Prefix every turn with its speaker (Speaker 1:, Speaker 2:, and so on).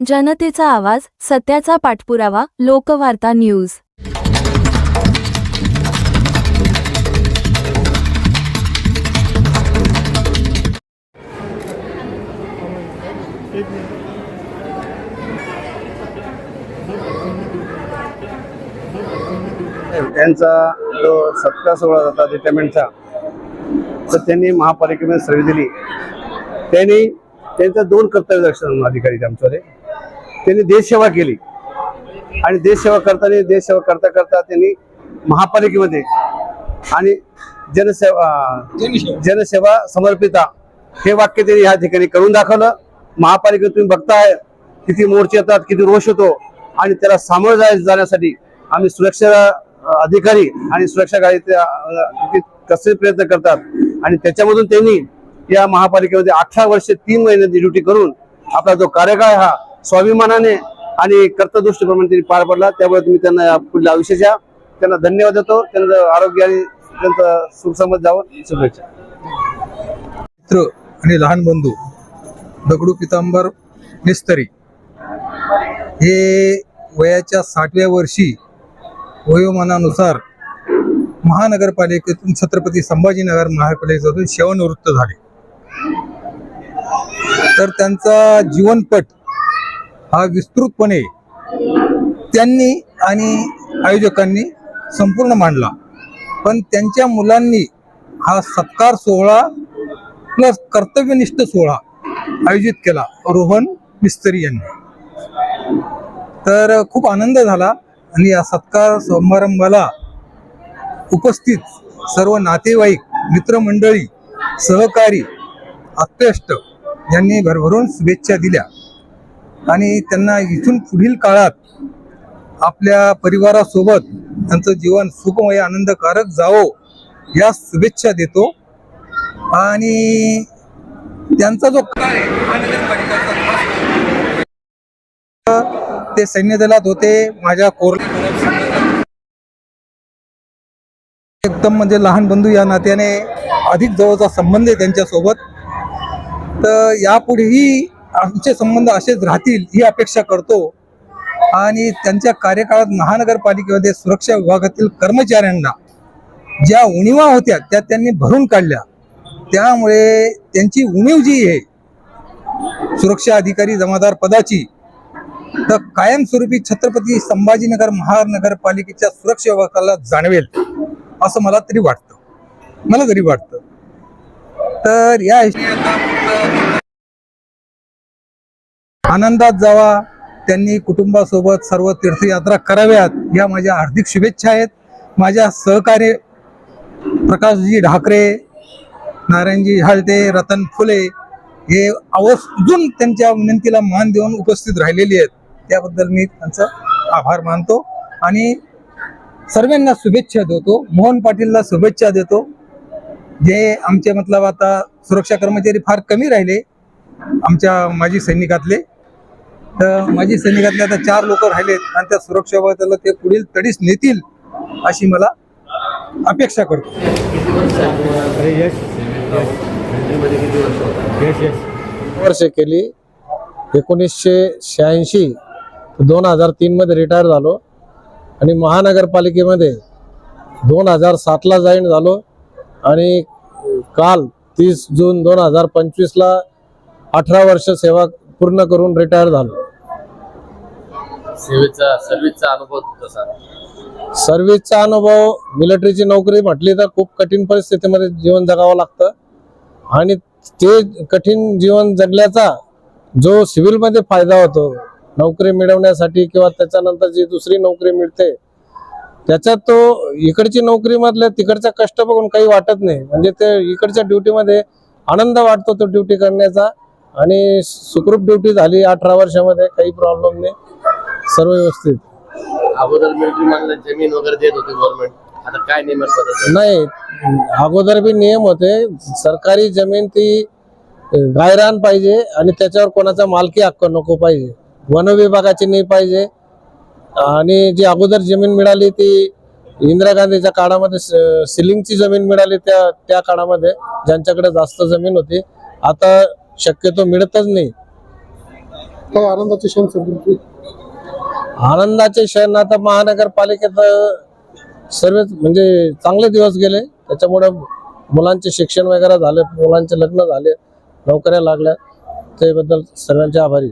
Speaker 1: जनतेचा आवाज सत्याचा पाठपुरावा लोकवार्ता न्यूज.
Speaker 2: त्यांचा जो सत्कार सोहळा होता रिटायरमेंटचा तर त्यांनी महापालिकेमध्ये सर्व्हिस दिली. त्यांनी त्यांचं दोन कर्तव्य लक्ष अधिकारी आहेत आमच्याकडे त्यांनी देशसेवा केली. आणि देशसेवा करताना देशसेवा करता करता त्यांनी महापालिकेमध्ये आणि जनसेवा जनसेवा समर्पिता हे वाक्य त्यांनी ह्या ठिकाणी करून दाखवलं. महापालिकेत तुम्ही बघताय किती मोर्चे येतात किती रोष होतो आणि त्याला सामोरं जाय जाण्यासाठी आम्ही सुरक्षा अधिकारी आणि सुरक्षा गाडी कसे प्रयत्न करतात. आणि त्याच्यामधून त्यांनी या महापालिकेमध्ये अठरा वर्षे तीन महिन्याची ड्युटी करून आपला जो कार्यकाळ हा स्वाभिमानाने आणि कर्तदृष्टीप्रमाणे त्यांनी पार पडला. त्यामुळे तुम्ही त्यांना या पुढल्या आयुष्याच्या त्यांना धन्यवाद देतो. त्यांचं आरोग्य आणि त्यांचं सुखसमज जावं. शुभेच्छा.
Speaker 3: मित्र आणि लहान बंधू दगडू पितांबर मिस्तरी हे वयाच्या साठव्या वर्षी वयोमानानुसार महानगरपालिकेतून छत्रपती संभाजीनगर महापालिकेतून सेवानिवृत्त झाले. तर त्यांचा जीवनपट हा विस्तृतपणे त्यांनी आणि आयोजकांनी संपूर्ण मांडला. पण त्यांच्या मुलांनी हा सत्कार सोहळा प्लस कर्तव्यनिष्ठ सोहळा आयोजित केला रोहन मिस्त्री यांनी. तर खूप आनंद झाला आणि या सत्कार समारंभाला उपस्थित सर्व नातेवाईक मित्रमंडळी सहकारी आत्मेष्ट यांनी भरभरून शुभेच्छा दिल्या. आणि त्यांना इथून पुढील काळात आपल्या परिवारासोबत त्यांचं जीवन सुखमय आनंदकारक जावो या शुभेच्छा देतो. आणि त्यांचा जो ते सैन्य दलात होते माझ्या कोर एकदम म्हणजे लहान बंधू या नात्याने अधिक जवळचा संबंध आहे त्यांच्यासोबत. तर यापुढेही आमचे संबंध असेच राहतील ही अपेक्षा करतो. आणि त्यांच्या कार्यकाळात महानगरपालिकेमध्ये सुरक्षा विभागातील कर्मचाऱ्यांना ज्या उणीवा होत्या त्या त्यांनी भरून काढल्या. त्यामुळे त्यांची उणीव जी आहे सुरक्षा अधिकारी जमादार पदाची तर कायमस्वरूपी छत्रपती संभाजीनगर महानगरपालिकेच्या सुरक्षा विभागाला जाणवेल असं मला तरी वाटतं. मला तरी वाटतं. तर या हिशोबाने आनंदात जावा. त्यांनी कुटुंबासोबत सर्व तीर्थयात्रा कराव्यात या माझ्या हार्दिक शुभेच्छा आहेत. माझ्या सहकार्य प्रकाशजी ढाकरे नारायणजी हालते रतन फुले हे आवर्जून त्यांच्या विनंतीला मान देऊन उपस्थित राहिलेली आहेत. त्याबद्दल मी त्यांचा आभार मानतो आणि सर्वांना शुभेच्छा देतो. मोहन पाटीलला शुभेच्छा देतो. जे आमचे मतलब आता सुरक्षा कर्मचारी फार कमी राहिले आमच्या माजी सैनिकातले. तर माझी सैनिकातले आता चार लोक राहिलेत आणि त्या सुरक्षा विभागाला ते पुढील तडीस नेतील अशी मला अपेक्षा करतो.
Speaker 4: वर्ष केली. एकोणीसशे शहाऐंशी दोन हजार तीनमध्ये रिटायर झालो. आणि महानगरपालिकेमध्ये दोन हजार सातला जॉईन झालो. आणि काल तीस जून दोन हजार पंचवीसला अठरा वर्ष सेवा पूर्ण करून रिटायर झालो.
Speaker 5: सेवेचा सर्व्हिसचा अनुभव कसा
Speaker 4: सर्व्हिसचा अनुभव मिलिटरीची नोकरी म्हटली तर खूप कठीण परिस्थितीमध्ये जीवन जगावं लागतं. आणि ते कठीण जीवन जगल्याचा जो सिव्हिलमध्ये फायदा होतो नोकरी मिळवण्यासाठी किंवा त्याच्यानंतर जी दुसरी नोकरी मिळते त्याच्यात तो इकडची नोकरी मधल्या तिकडचा कष्ट बघून काही वाटत नाही. म्हणजे ते इकडच्या ड्युटीमध्ये आनंद वाटतो तो ड्युटी करण्याचा. आणि सुखरूप ड्युटी झाली अठरा वर्षामध्ये काही प्रॉब्लेम नाही. सर्व व्यवस्थित.
Speaker 5: अगोदर मिलिटरी मधलं जमीन वगैरे देत होते गव्हर्नमेंट आता काय बदल?
Speaker 4: नाही अगोदर बी नियम होते. सरकारी जमीन ती गायरान पाहिजे आणि त्याच्यावर कोणाचा मालकी हक्क नको पाहिजे. वन विभागाची नाही पाहिजे. आणि जी अगोदर जमीन मिळाली ती इंदिरा गांधीच्या काळामध्ये सिलिंगची जमीन मिळाली त्या त्या काळामध्ये ज्यांच्याकडे जास्त जमीन होती. आता शक्यतो मिळतच नाही.
Speaker 6: काय आनंदाचे क्षण समजून
Speaker 4: आनंदाचे क्षण. आता महानगरपालिकेत सर्व म्हणजे चांगले दिवस गेले. त्याच्यामुळे मुलांचे शिक्षण वगैरे झाले मुलांचे लग्न झाले नोकऱ्या लागल्या. त्याबद्दल सर्वांचे आभारी.